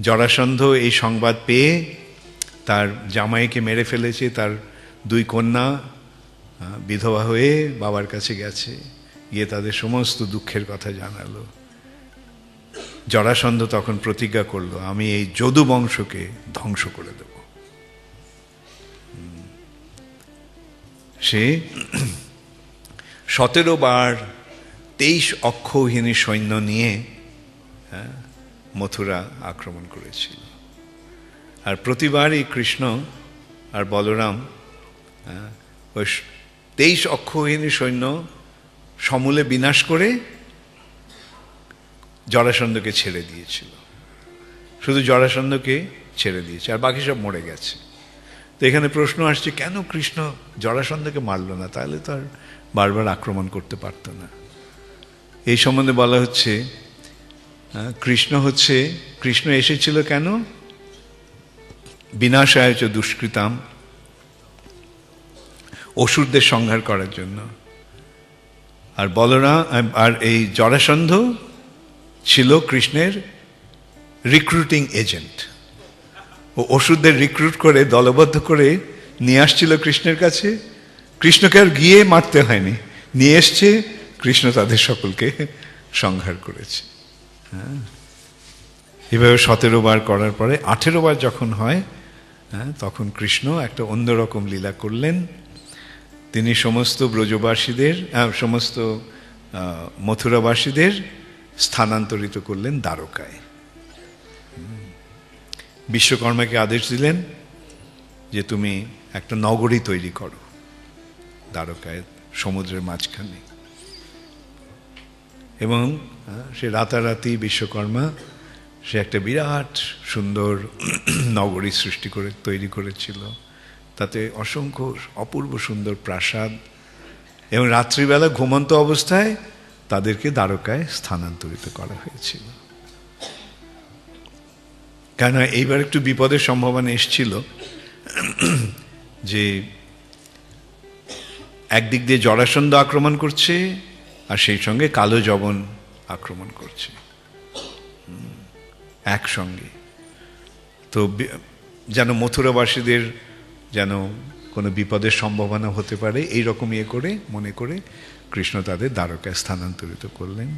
জরাসন্ধ এই সংবাদ পেয়ে তার জামাইকে মেরে ফেলেছে তার দুই কন্যা বিধবা হয়ে বাবার কাছে গেছে গিয়ে তাদের সমস্ত দুঃখের কথা জানালো। জরাসন্ধ তখন প্রতিজ্ঞা করল আমি এই যদু বংশকে ধ্বংস করে দেব। সে সতেরো বার তেইশ অক্ষৌহিনী সৈন্য নিয়ে হ্যাঁ, মথুরা আক্রমণ করেছিল। আর প্রতিবারই কৃষ্ণ আর বলরাম হ্যাঁ, ওই তেইশ অক্ষৌহিনী সৈন্য সমূলে বিনাশ করে জরাসন্ধকে ছেড়ে দিয়েছিল। শুধু জরাসন্ধকে ছেড়ে দিয়েছে আর বাকি সব মরে গেছে। তো এখানে প্রশ্ন আসছে কেন কৃষ্ণ জরাসন্ধকে মারল না? তাহলে তো আর বারবার আক্রমণ করতে পারত না। এই সম্বন্ধে বলা হচ্ছে কৃষ্ণ হচ্ছে, কৃষ্ণ এসেছিল কেন? বিনাশায় চ দুষ্কৃতাম, অসুরদের সংহার করার জন্য। আর বলরাম আর এই জরাসন্ধ ছিল কৃষ্ণের রিক্রুটিং এজেন্ট ও ওষুধদের রিক্রুট করে, দলবদ্ধ করে নিয়ে আসছিল কৃষ্ণের কাছে। কৃষ্ণকে আর গিয়ে মারতে হয়নি। নিয়ে এসছে, কৃষ্ণ তাদের সকলকে সংহার করেছে। হ্যাঁ। এভাবে সতেরো বার করার পরে আঠেরো বার যখন হয় হ্যাঁ তখন কৃষ্ণ একটা অন্যরকম লীলা করলেন। তিনি সমস্ত ব্রজবাসীদের সমস্ত মথুরাবাসীদের স্থানান্তরিত করলেন দ্বারকায়। বিশ্বকর্মাকে আদেশ দিলেন যে তুমি একটা নগরী তৈরি করো দ্বারকায় সমুদ্রের মাঝখানে। এবং সে রাতারাতি বিশ্বকর্মা, সে একটা বিরাট সুন্দর নগরী সৃষ্টি করে, তৈরি করেছিল। তাতে অসংখ্য অপূর্ব সুন্দর প্রাসাদ এবং রাত্রিবেলা ঘুমন্ত অবস্থায় তাদেরকে দ্বারকায় স্থানান্তরিত করা হয়েছিল। কেন এইবার একটু বিপদের সম্ভাবনা এসছিল যে একদিক দিয়ে জরাসন্ধ আক্রমণ করছে আর সেই সঙ্গে কালো জবন আক্রমণ করছে। একসঙ্গে। তো যেন মথুরাবাসীদের যেন কোনো বিপদের সম্ভাবনা হতে পারে, এই রকম ইয়ে করে, মনে করে কৃষ্ণ তাদের দ্বারকায় স্থানান্তরিত করলেন।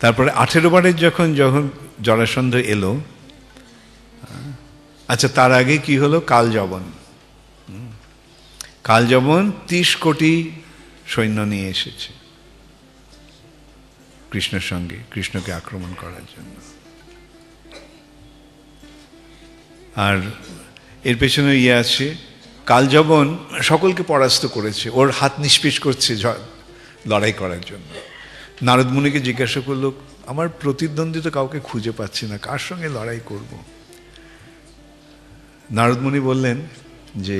তারপরে আঠেরো বারের যখন যখন জরাসন্ধ এলো আচ্ছা তার আগে কি হলো? কালজবন। কালজবন ত্রিশ কোটি সৈন্য নিয়ে এসেছে। কৃষ্ণের সঙ্গে, কৃষ্ণকে আক্রমণ করার জন্য। আর এর পেছনে ইয়ে আছে কালজবন সকলকে পরাস্ত করেছে, ওর হাত নিষ্পিস করছে লড়াই করার জন্য। নারদ মুনিকে জিজ্ঞাসা করল, আমার প্রতিদ্বন্দ্বী তো কাউকে খুঁজে পাচ্ছি না, কার সঙ্গে লড়াই করব? নারদ মুনি বললেন যে,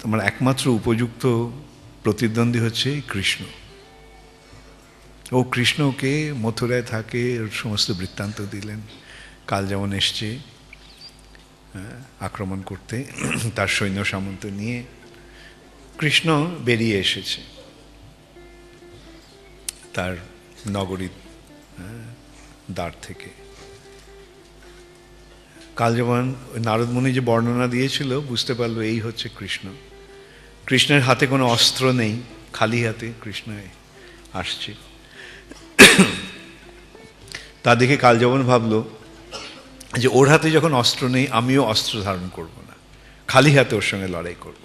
তোমার একমাত্র উপযুক্ত প্রতিদ্বন্দ্বী হচ্ছে কৃষ্ণ। ও কৃষ্ণকে মথুরায় থাকে ওর সমস্ত বৃত্তান্ত দিলেন। কাল যেমন এসছে হ্যাঁ, আক্রমণ করতে তার সৈন্য সামন্ত নিয়ে কৃষ্ণ বেরিয়ে এসেছে। তার নগরীর হ্যাঁ, দ্বার থেকে। কাল যেমন নারদমণি যে বর্ণনা দিয়েছিল বুঝতে পারল এই হচ্ছে কৃষ্ণ। কৃষ্ণের হাতে কোনো অস্ত্র নেই খালি হাতে কৃষ্ণ আসছে। তা দেখে কাল যেমন ভাবলো যে ওর হাতে যখন অস্ত্র নেই আমিও অস্ত্র ধারণ করব না। খালি হাতে ওর সঙ্গে লড়াই করব।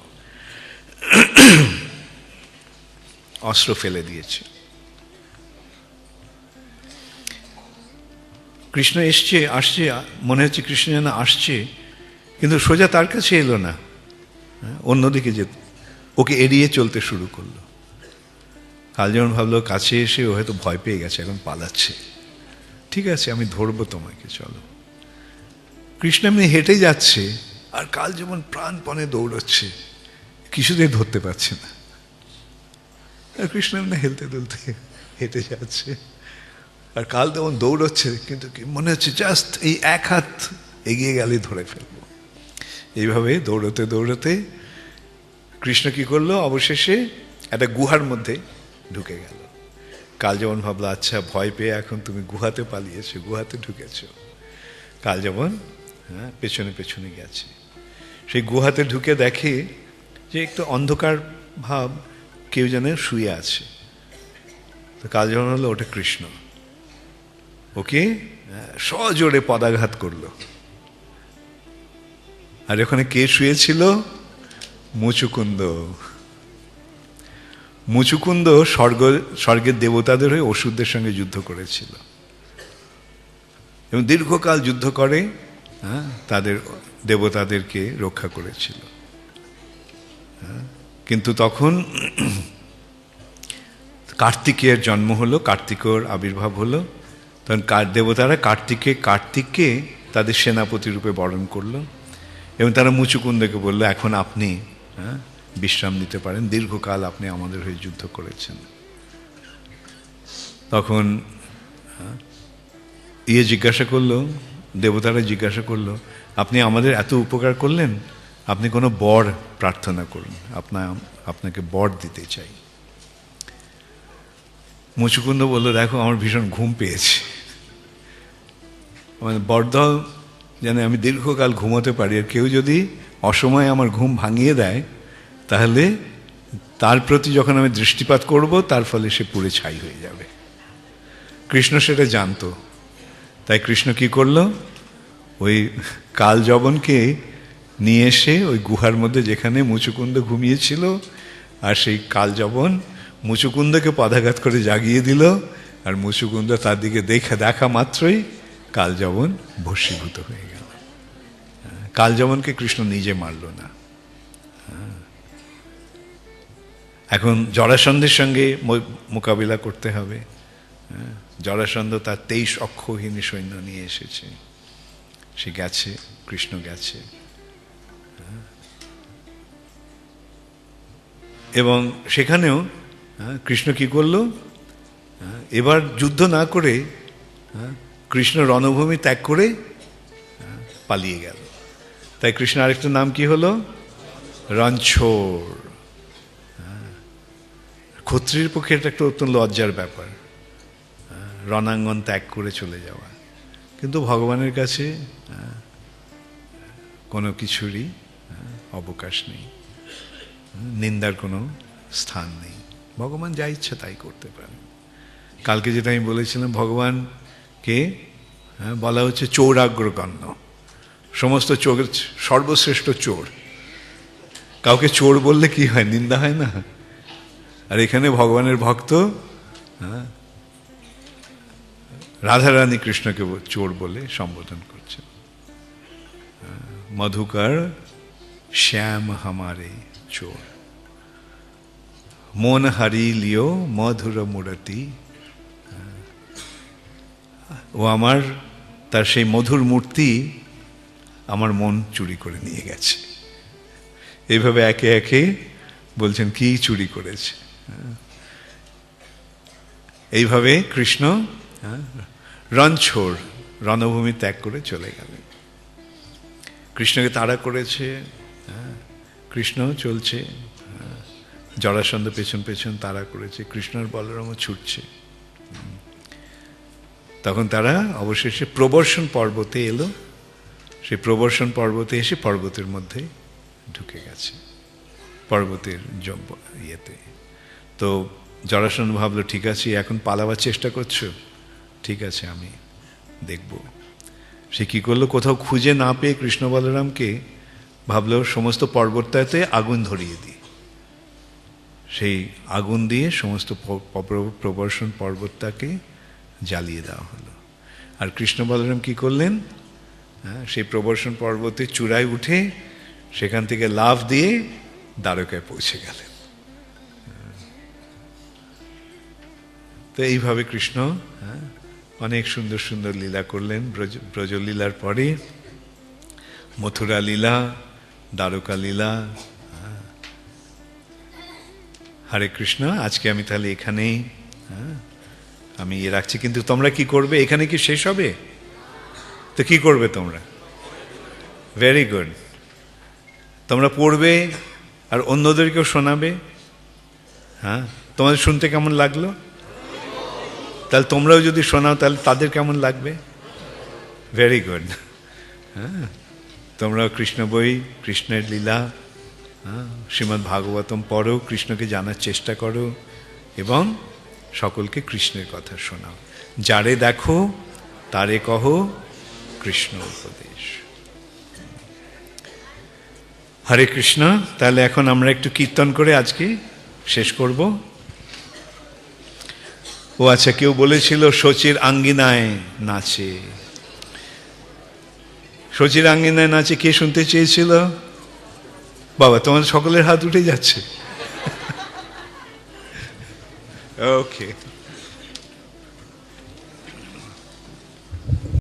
অস্ত্র ফেলে দিয়েছে। কৃষ্ণ এসছে আসছে মনে হচ্ছে কৃষ্ণ যেন আসছে কিন্তু সোজা তার কাছে এলো না। হ্যাঁ, অন্যদিকে যে ওকে এড়িয়ে চলতে শুরু করল। কাল যেমন ভাবলো কাছে এসে ও হয়তো ভয় পেয়ে গেছে এখন পালাচ্ছে। ঠিক আছে, আমি ধরবো তোমাকে, চলো। কৃষ্ণ এমনি হেঁটে যাচ্ছে, আর কাল যেমন প্রাণপণে দৌড়চ্ছে, কিছুতেই ধরতে পারছে না। আর কৃষ্ণ এমনি হেলতে দুলতে হেঁটে যাচ্ছে, আর কাল তেমন দৌড়চ্ছে, কিন্তু মনে হচ্ছে জাস্ট এই এক হাত এগিয়ে গেলে ধরে ফেলব। এইভাবে দৌড়তে দৌড়তে কৃষ্ণ কি করল, অবশেষে একটা গুহার মধ্যে ঢুকে গেল। কাল যেমন ভাবলো আচ্ছা ভয় পেয়ে এখন তুমি গুহাতে পালিয়েছো গুহাতে ঢুকেছো। কাল যেমন হ্যাঁ পেছনে পেছনে গেছে। সেই গুহাতে ঢুকে দেখে যে একটু অন্ধকার ভাব কেউ যেন শুয়ে আছে। তো কাল যেমন হলো ওটা কৃষ্ণ। ওকে আহ, সজোরে পদাঘাত করল। আর ওখানে কে শুয়েছিল? মুচুকুন্দ। মুচুকুন্দ স্বর্গ স্বর্গের দেবতাদের হয়ে অসুরদের সঙ্গে যুদ্ধ করেছিল। এবং দীর্ঘকাল যুদ্ধ করে হ্যাঁ, তাদের দেবতাদেরকে রক্ষা করেছিল। হ্যাঁ, কিন্তু তখন কার্তিকের জন্ম হলো কার্তিকর আবির্ভাব হলো। তখন দেবতারা কার্তিকে কার্তিককে তাদের সেনাপতি রূপে বরণ করল। এবং তারা মুচুকুন্দকে বলল এখন আপনি হ্যাঁ, বিশ্রাম নিতে পারেন। দীর্ঘকাল আপনি আমাদের হয়ে যুদ্ধ করেছেন। তখন ইয়ে জিজ্ঞাসা করল, দেবতারা জিজ্ঞাসা করল, আপনি আমাদের এত উপকার করলেন, আপনি কোনো বর প্রার্থনা করুন, আপনা, আপনাকে বর দিতে চাই। মুচুকুন্দ বলল, দেখো, আমার ভীষণ ঘুম পেয়েছে। মানে বরদল, যেন আমি দীর্ঘকাল ঘুমোতে পারি, আর কেউ যদি অসময়ে আমার ঘুম ভাঙিয়ে দেয় তাহলে তার প্রতি যখন আমি দৃষ্টিপাত করব, তার ফলে সে পুড়ে ছাই হয়ে যাবে। কৃষ্ণ সেটা জানতো। তাই কৃষ্ণ কি করল? ওই কাল জবনকে নিয়ে এসে ওই গুহার মধ্যে যেখানে মুচুকুন্দ ঘুমিয়েছিল, আর সেই কাল জবন মুচুকুন্দকে পদাঘাত করে জাগিয়ে দিল, আর মুচুকুন্দ তার দিকে দেখা দেখা মাত্রই কাল জবন ভস্মীভূত হয়ে গেল। কাল জবনকে কৃষ্ণ নিজে মারল না। এখন জরাসন্ধের সঙ্গে মোকাবিলা করতে হবে। হ্যাঁ, জরাসন্ধ তার তেইশ অক্ষহীন সৈন্য নিয়ে এসেছে। সে গেছে কৃষ্ণ গেছে। হ্যাঁ। এবং সেখানেও হ্যাঁ, কৃষ্ণ কি করল? এবার যুদ্ধ না করে কৃষ্ণ রণভূমি ত্যাগ করে পালিয়ে গেল। তাই কৃষ্ণ আরেকটা নাম কি হলো? রণছোড়। ক্ষত্রির পক্ষে এটা একটা অত্যন্ত লজ্জার ব্যাপার। রণাঙ্গন ত্যাগ করে চলে যাওয়া। কিন্তু ভগবানের কাছে কোনো কিছুরই অবকাশ নেই। নিন্দার কোনো স্থান নেই। ভগবান যা ইচ্ছা তাই করতে পারেন। কালকে যেটা আমি বলেছিলাম ভগবানকে হ্যাঁ, বলা হচ্ছে চৌরাগ্রগণ্য। সমস্ত চোর সর্বশ্রেষ্ঠ চোর। কাউকে চোর বললে কি হয়? নিন্দা হয় না? আর এখানে ভগবানের ভক্ত হ্যাঁ, রাধারানী কৃষ্ণকে চোর বলে সম্বোধন করছে। হ্যাঁ, মধুকর শ্যাম হামারে চোর। মন হারি লিও মধুর মুরতি ও আমার তার সেই মধুর মূর্তি আমার মন চুরি করে নিয়ে গেছে। এইভাবে একে একে বলছেন কি চুরি করেছে। এইভাবে কৃষ্ণ রণছোড়, রণভূমি ত্যাগ করে চলে গেলেন কৃষ্ণকে তাড়া করেছে কৃষ্ণ চলছে জরাসন্ধ পেছন পেছন তাড়া করেছে, কৃষ্ণর বলরামও ছুটছে। তখন তারা অবশেষে প্রবর্ষণ পর্বতে এলো। সেই প্রবর্ষণ পর্বতে এসে পর্বতের মধ্যে ঢুকে গেছে, পর্বতের ইয়েতে। তো জরাসন ভাবলো ঠিক আছে এখন পালাবার চেষ্টা করছ? ঠিক আছে আমি দেখব। সে কি করল? কোথাও খুঁজে না পেয়ে কৃষ্ণ বলরামকে ভাবলো সমস্ত পর্বতটাতে আগুন ধরিয়ে দিই। সেই আগুন দিয়ে সমস্ত প্রবর্ষণ পর্বতটাকে জ্বালিয়ে দেওয়া হলো। আর কৃষ্ণ বলরাম কি করলেন? হ্যাঁ, সেই প্রবর্ষণ পর্বতে চূড়ায় উঠে সেখান থেকে লাভ দিয়ে দ্বারকায় পৌঁছে গেলেন। তো এইভাবে কৃষ্ণ হ্যাঁ, অনেক সুন্দর সুন্দর লীলা করলেন। ব্রজ ব্রজলীলার পরে মথুরা লীলা দ্বারকা লীলা হ্যাঁ। হরে কৃষ্ণ আজকে আমি তাহলে এখানেই হ্যাঁ, আমি ইয়ে রাখছি। কিন্তু তোমরা কি করবে? এখানে কি শেষ হবে? তো কি করবে তোমরা? ভেরি গুড তোমরা পড়বে আর অন্যদেরকেও শোনাবে হ্যাঁ। তোমাদের শুনতে কেমন লাগল? তাহলে তোমরাও যদি শোনাও, তাহলে তাদের কেমন লাগবে? ভেরি গুড হ্যাঁ তোমরাও কৃষ্ণ বই, কৃষ্ণের লীলা হ্যাঁ শ্রীমদ্ ভাগবতম পড়ো, কৃষ্ণকে জানার চেষ্টা করো এবং সকলকে কৃষ্ণের কথা শোনাও। যারে দেখো, তারে কহ কৃষ্ণ উপদেশ। হরে কৃষ্ণ, তাহলে এখন আমরা একটু কীর্তন করে আজকে শেষ করব। ও আচ্ছা কেউ বলেছিল শচীর আঙ্গিনায় নাচে। শচীর আঙ্গিনায় নাচে কে শুনতে চেয়েছিল? বাবা, তোমার সকলের হাত উঠে যাচ্ছে। ওকে